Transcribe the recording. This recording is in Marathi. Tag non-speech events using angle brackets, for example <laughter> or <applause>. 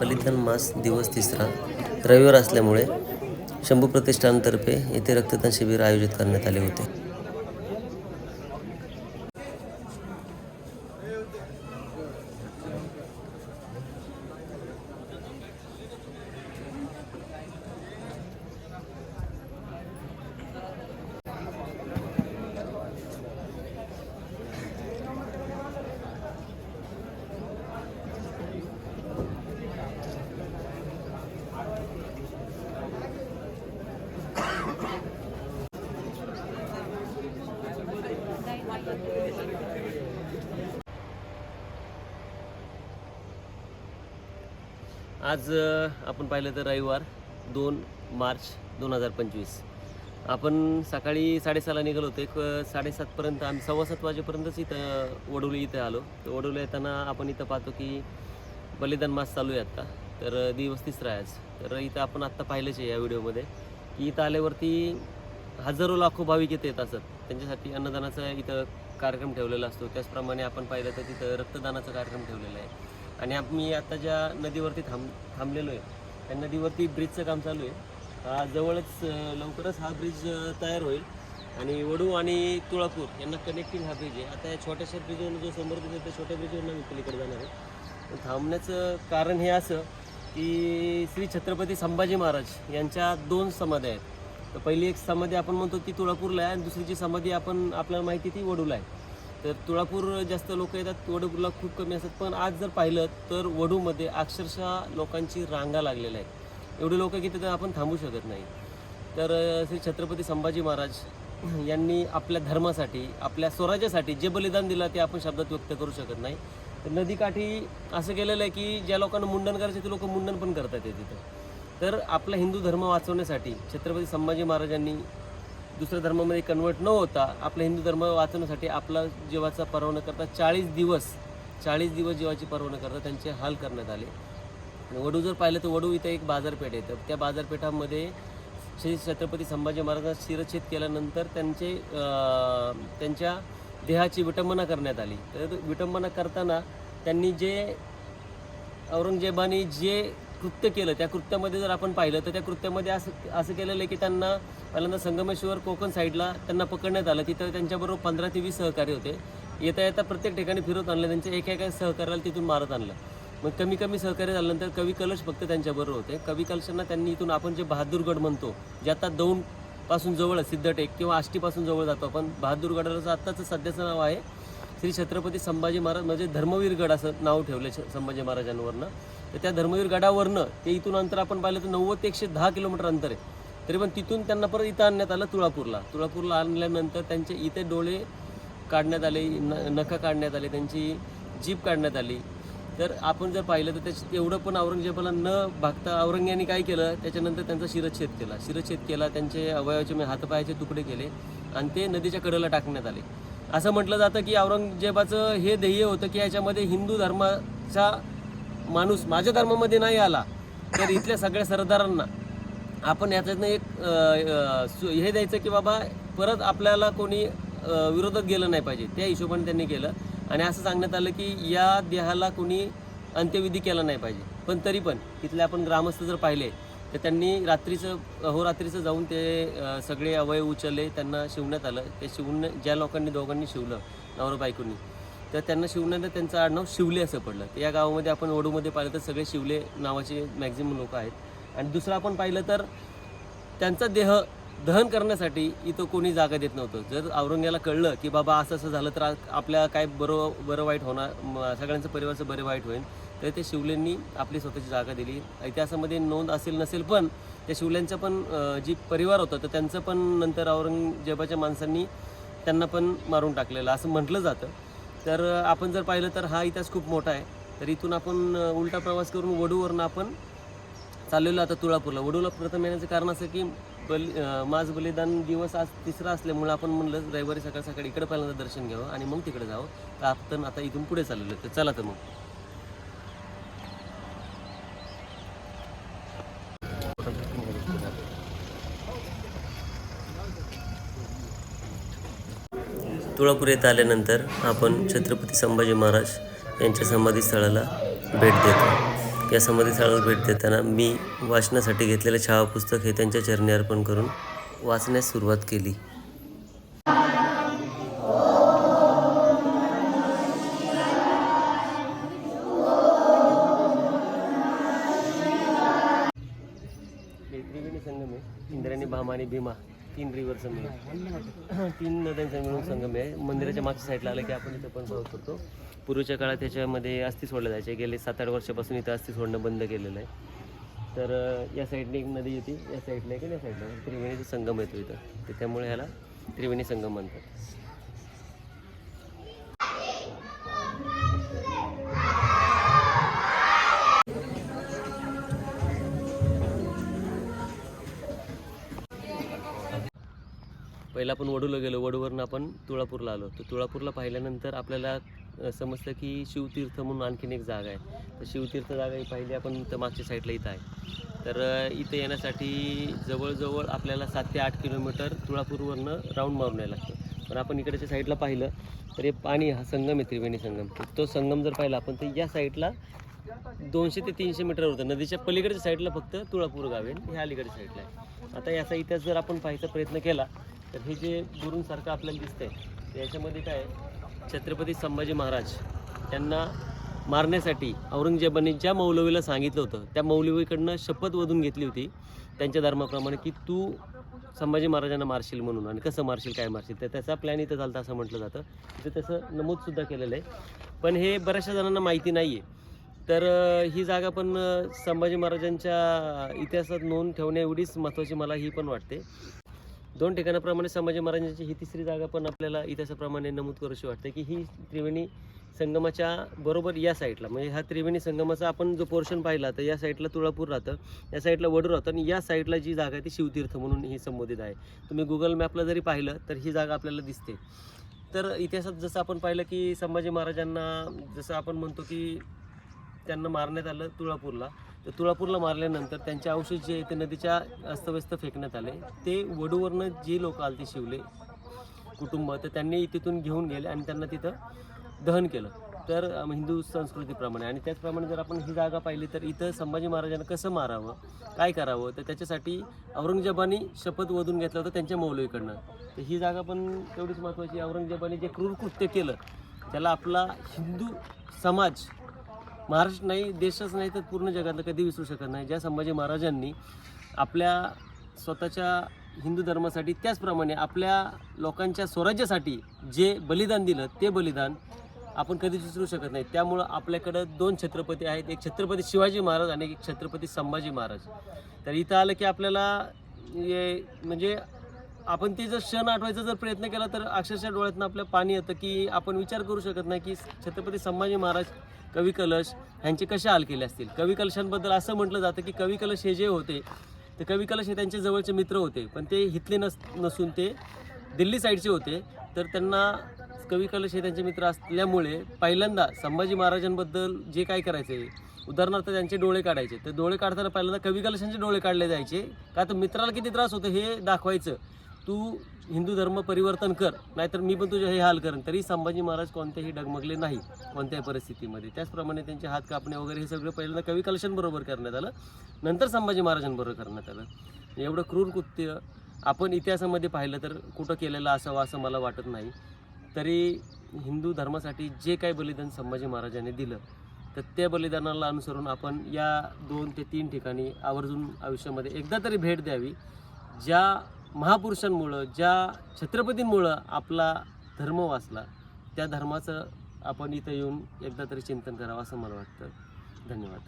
बलिदान मास दिवस तिसरा रविवार असल्यामुळे शंभू प्रतिष्ठानतर्फे येथे रक्तदान शिबिर आयोजित करण्यात आले होते. आज आपण पाहिलं तर रविवार दोन मार्च दोन हजार पंचवीस. आपण सकाळी साडेसहाला निघालो होतो. एक साडेसातपर्यंत आम्ही सव्वा सात वाजेपर्यंतच इथं वडोली इथं आलो. तर वडोली येताना आपण इथं पाहतो की बलिदान मास चालू आहे आत्ता तर दिवस तिसरा आहे आज. तर इथं आपण आत्ता पाहिलंच आहे या व्हिडिओमध्ये की इथं आल्यावरती हजारो लाखो भाविक इथे येत असतात त्यांच्यासाठी अन्नदानाचा इथं कार्यक्रम ठेवलेला असतो. त्याचप्रमाणे आपण पाहिलं तर तिथं रक्तदानाचा कार्यक्रम ठेवलेला आहे. आणि आम्ही आता ज्या नदीवरती थांब थांबलेलो आहे त्या नदीवरती ब्रिजचं काम चालू आहे. हा जवळच लवकरच हा ब्रिज तयार होईल. आणि वडू आणि तुळापूर यांना कनेक्टिंग हा ब्रिज आहे. आता या छोट्याशा ब्रिजवरून जो समोर दिसतो त्या छोट्या ब्रिजवरून आम्ही पलीकडे जाणार आहे. थांबण्याचं कारण हे असं की श्री छत्रपती संभाजी महाराज यांच्या दोन समाध्या आहेत. तर पहिली एक समाधी आपण म्हणतो ती तुळापूरला आहे आणि दुसरीची समाधी आपण आपल्याला माहिती ती वडूला आहे. तर तुळापूर जास्त लोक येतात वडूपूरला खूप कमी असतात. पण आज जर पाहिलं तर वडूमध्ये अक्षरशः लोकांची रांगा लागलेल्या आहेत. एवढे लोक की तिथं आपण थांबू शकत नाही. तर श्री छत्रपती संभाजी महाराज <clears throat> यांनी आपल्या धर्मासाठी आपल्या स्वराज्यासाठी जे बलिदान दिलं ते आपण शब्दात व्यक्त करू शकत नाही. तर नदीकाठी असं केलेलं आहे की ज्या लोकांना मुंडन करायचं ते लोक मुंडन पण करतात ते तिथं. तर आपला हिंदू धर्म वाचवण्यासाठी छत्रपती संभाजी महाराजांनी दुसऱ्या धर्मामध्ये कन्वर्ट न होता आपला हिंदू धर्म वाचवण्यासाठी आपला जीवाचा न करता चाळीस दिवस चाळीस दिवस जीवाची परवाना करता त्यांचे हाल करण्यात आले. आणि वडू जर पाहिलं तर वडू इथं एक बाजारपेठ आहे. तर त्या बाजारपेठामध्ये श्री छत्रपती संभाजी महाराजांना शिरच्छेद केल्यानंतर त्यांचे त्यांच्या देहाची विटंबना करण्यात आली. तर विटंबना करताना त्यांनी जे औरंगजेबाने जे कृत्य केलं. त्या कृत्यामध्ये जर आपण पाहिलं तर त्या कृत्यामध्ये असं असं केलेलं आहे की त्यांना पहिल्यांदा संगमेश्वर कोकण साईडला त्यांना पकडण्यात आलं. तिथं त्यांच्याबरोबर पंधरा ते वीस सहकारी होते. येता येता प्रत्येक ठिकाणी फिरवत आणलं. त्यांच्या एका एका सहकार्याला तिथून मारत आणलं. मग कमी कमी सहकार्य झाल्यानंतर कवी कलश फक्त त्यांच्याबरोबर होते. कवी कलशांना त्यांनी इथून आपण जे बहादूरगड म्हणतो जे आता दौंडपासून जवळ सिद्धटेक किंवा आष्टीपासून जवळ जातो आपण. बहादूरगडाचं आत्ताचं सध्याचं नाव आहे श्री छत्रपती संभाजी महाराज म्हणजे धर्मवीरगड असं नाव ठेवलं संभाजी महाराजांवरनं. तर त्या धर्मवीर गडावरनं ते इथून अंतर आपण पाहिलं तर नव्वद ते एकशे दहा किलोमीटर अंतर आहे. तरी पण तिथून त्यांना परत इथं आणण्यात आलं तुळापूरला. तुळापूरला आणल्यानंतर त्यांचे इथे डोळे काढण्यात आले न नखं काढण्यात आले त्यांची जीभ काढण्यात आली. तर आपण जर पाहिलं तर त्याच एवढं पण औरंगजेबाला न भागता औरंग्याने काय केलं? त्याच्यानंतर त्यांचा शिरच्छेद केला. शिरच्छेद केला त्यांचे अवयवाचे म्हणजे हातपायाचे तुकडे केले आणि ते नदीच्या कडेला टाकण्यात आले. असं म्हटलं जातं की औरंगजेबाचं हे ध्येय होतं की याच्यामध्ये हिंदू धर्माचा माणूस माझ्या धर्मामध्ये नाही आला तर इथल्या सगळ्या सरदारांना आपण याच्यातनं एक सु- हे द्यायचं की बाबा परत आपल्याला कोणी विरोधात गेलं नाही पाहिजे. त्या हिशोबाने त्यांनी केलं. आणि असं सांगण्यात आलं की या देहाला कोणी अंत्यविधी केला नाही पाहिजे. पण तरी पण तिथले आपण ग्रामस्थ जर पाहिले तर त्यांनी रात्रीचं अहोरात्रीचं जाऊन ते सगळे अवयव उचलले त्यांना शिवण्यात आलं. ते शिवून ज्या लोकांनी दोघांनी शिवलं नवरा बायकोनी तर त्यांना शिवण्यानं त्यांचं आडनाव शिवले असं पडलं. तर या गावामध्ये आपण ओडूमध्ये पाहिलं तर सगळे शिवले नावाचे मॅक्झिमम लोक आहेत. आणि दुसरं आपण पाहिलं तर त्यांचा देह दहन करण्यासाठी इथं कोणी जागा देत नव्हतं. जर औरंग्याला कळलं की बाबा असं असं झालं तर आपल्या काय बरं बरं वाईट होणार सगळ्यांचं परिवारचं बरं वाईट होईल. तर ते शिवलेंनी आपली स्वतःची जागा दिली. इतिहासामध्ये नोंद असेल नसेल पण त्या शिवल्यांचं पण जी परिवार होतं तर त्यांचं पण नंतर औरंगजेबाच्या माणसांनी त्यांना पण मारून टाकलेलं. असं म्हटलं जातं. तर आपण जर पाहिलं तर हा इतिहास खूप मोठा आहे. तर इथून आपण उलटा प्रवास करून वडूवरनं आपण चाललेलो आता तुळापूरला. वडूला प्रथम येण्याचं कारण असं की बलि माझ बलिदान दिवस आज तिसरा असल्यामुळे आपण म्हणलं रविवारी सकाळ सकाळी इकडे पहिल्यांदा दर्शन घ्यावं आणि मग तिकडे जावं. तर आपण आता इथून पुढे चाललेलो तर चला तर मग. तुळापूर येथे आल्यानंतर आपण छत्रपती संभाजी महाराज यांच्या समाधीस्थळाला भेट देतो. या समाधीस्थळाला भेट देताना मी वाचनासाठी घेतलेलं छावा पुस्तक हे त्यांच्या चरणी अर्पण करून वाचण्यास सुरुवात केली. त्रिवेणी संगम आहे भामा आणि भीमा. तीन रिव्हर मिळून. तीन नद्यांचा मिळून संगम आहे. मंदिराच्या मागच्या साईडला आलं की आपण इथं पण पाहू शकतो. पूर्वीच्या काळात त्याच्यामध्ये अस्थि सोडलं जायचे. गेले सात आठ वर्षापासून इथं अस्थि सोडणं बंद केलेलं आहे. तर या साईडने एक नदी येते. या साईडला एक या साईडला त्रिवेणीचा संगम येतो इथं. तर त्यामुळे ह्याला त्रिवेणी संगम म्हणतात. पहिला आपण वडूला गेलो. वडूवरनं आपण तुळापूरला आलो. तर तुळापूरला पाहिल्यानंतर आपल्याला समजतं की शिवतीर्थ म्हणून आणखीन एक जागा आहे. तर शिवतीर्थ जागा ही पाहिली आपण तर मागच्या साईडला इथं आहे. तर इथं येण्यासाठी जवळजवळ आपल्याला सात ते आठ किलोमीटर तुळापूरवरनं राऊंड मारून यायला लागतं. पण आपण इकडच्या साईडला पाहिलं तर हे पाणी हा संगम आहे त्रिवेणी संगम. तो संगम जर पाहिला आपण तर या साईडला दोनशे ते तीनशे मीटर होतं नदीच्या पलीकडच्या साईडला फक्त तुळापूर गाव आहे ह्या अलीकडच्या साईडला आहे. आता याचा इतिहास जर आपण पाहायचा प्रयत्न केला तर हे जे गुरूंसारखं आपल्याला दिसतंय तर याच्यामध्ये काय आहे? छत्रपती संभाजी महाराज त्यांना मारण्यासाठी औरंगजेबाने ज्या मौलवीला सांगितलं होतं त्या मौलवीकडनं शपथ वधून घेतली होती. त्यांच्या धर्माप्रमाणे की तू संभाजी महाराजांना मारशील म्हणून आणि कसं मारशील काय मारशील? तर त्याचा प्लॅन इथं झाला असं म्हटलं जातं. इथं तसं नमूदसुद्धा केलेलं आहे. पण हे बऱ्याचशा जणांना माहिती नाही आहे तर ही जागा पण संभाजी महाराजांच्या इतिहासात नोंद ठेवण्या एवढीच महत्त्वाची मला ही पण वाटते. दोन ठिकाणाप्रमाणे संभाजी महाराजांची ही तिसरी जागा पण आपल्याला इतिहासाप्रमाणे नमूद करूशी वाटते की ही त्रिवेणी संगमाच्या बरोबर या साईडला म्हणजे हा त्रिवेणी संगमाचा आपण जो पोर्शन पाहिला तर या साईडला तुळापूर राहतं या साईडला वडूर राहतं आणि या साईडला जी जागा आहे ती शिवतीर्थ म्हणून ही संबोधित आहे. तुम्ही गुगल मॅपला जरी पाहिलं तर ही जागा आपल्याला दिसते. तर इतिहासात जसं आपण पाहिलं की संभाजी महाराजांना जसं आपण म्हणतो की त्यांना मारण्यात आलं तुळापूरला तर तुळापूरला मारल्यानंतर त्यांचे अवशेष जे आहे ते नदीच्या अस्तव्यस्त फेकण्यात आले. ते वडूवरनं जी लोक आलते शिवले कुटुंब तर त्यांनी तिथून घेऊन गेले आणि त्यांना तिथं दहन केलं. तर हिंदू संस्कृतीप्रमाणे आणि त्याचप्रमाणे जर आपण ही जागा पाहिली तर इथं संभाजी महाराजांना कसं मारावं काय करावं तर त्याच्यासाठी औरंगजेबाने शपथ वधून घेतलं होतं त्यांच्या मौलवीकडनं. तर ही जागा पण तेवढीच महत्त्वाची औरंगजेबाने जे क्रूर कृत्य केलं त्याला आपला हिंदू समाज महाराष्ट्र नाही देशच नाही तर पूर्ण जगातलं कधी विसरू शकत नाही. ज्या संभाजी महाराजांनी आपल्या स्वतःच्या हिंदू धर्मासाठी त्याचप्रमाणे आपल्या लोकांच्या स्वराज्यासाठी जे बलिदान दिलं ते बलिदान आपण कधीच विसरू शकत नाही. त्यामुळं आपल्याकडं दोन छत्रपती आहेत. एक छत्रपती शिवाजी महाराज आणि एक छत्रपती संभाजी महाराज. तर इथं आलं की आपल्याला हे म्हणजे आपण ते जर क्षण आठवायचा जर प्रयत्न केला तर अक्षरशः डोळ्यातनं आपल्या पाणी येतं की आपण विचार करू शकत नाही की छत्रपती संभाजी महाराज कवी कलश ह्यांचे कसे हाल केले असतील? कवी कलशांबद्दल असं म्हटलं जातं की कवी कलश हे जे होते ते कवी कलश हे त्यांचे जवळचे मित्र होते पण ते हितले नस नसून ते दिल्ली साईडचे होते. तर त्यांना कवी कलश हे त्यांचे मित्र असल्यामुळे पहिल्यांदा संभाजी महाराजांबद्दल जे काय करायचे उदाहरणार्थ त्यांचे डोळे काढायचे. तर डोळे काढताना पहिल्यांदा कवी कलशांचे डोळे काढले जायचे. का तर मित्राला किती त्रास होतो हे दाखवायचं. तू हिंदू धर्म परिवर्तन कर नाहीतर मी पण तुझे हे हाल करेन. तरी संभाजी महाराज कोणतेही डगमगले नाही कोणत्याही परिस्थितीमध्ये. त्याचप्रमाणे त्यांचे हात कापणे वगैरे हे सगळं पहिल्यांदा कवी कलशांबरोबर करण्यात आलं. नंतर संभाजी महाराजांबरोबर करण्यात आलं. म्हणजे एवढं क्रूर कृत्य आपण इतिहासामध्ये पाहिलं तर कुठं केलेलं असावं असं मला वाटत नाही. तरी हिंदू धर्मासाठी जे काही बलिदान संभाजी महाराजांनी दिलं तर त्या बलिदानाला अनुसरून आपण या दोन ते तीन ठिकाणी आवर्जून आयुष्यामध्ये एकदा तरी भेट द्यावी. ज्या महापुरुषांमुळं ज्या छत्रपतींमुळं आपला धर्म वाचला त्या धर्माचं आपण इथं येऊन एकदा तरी चिंतन करावं असं मला वाटतं. धन्यवाद.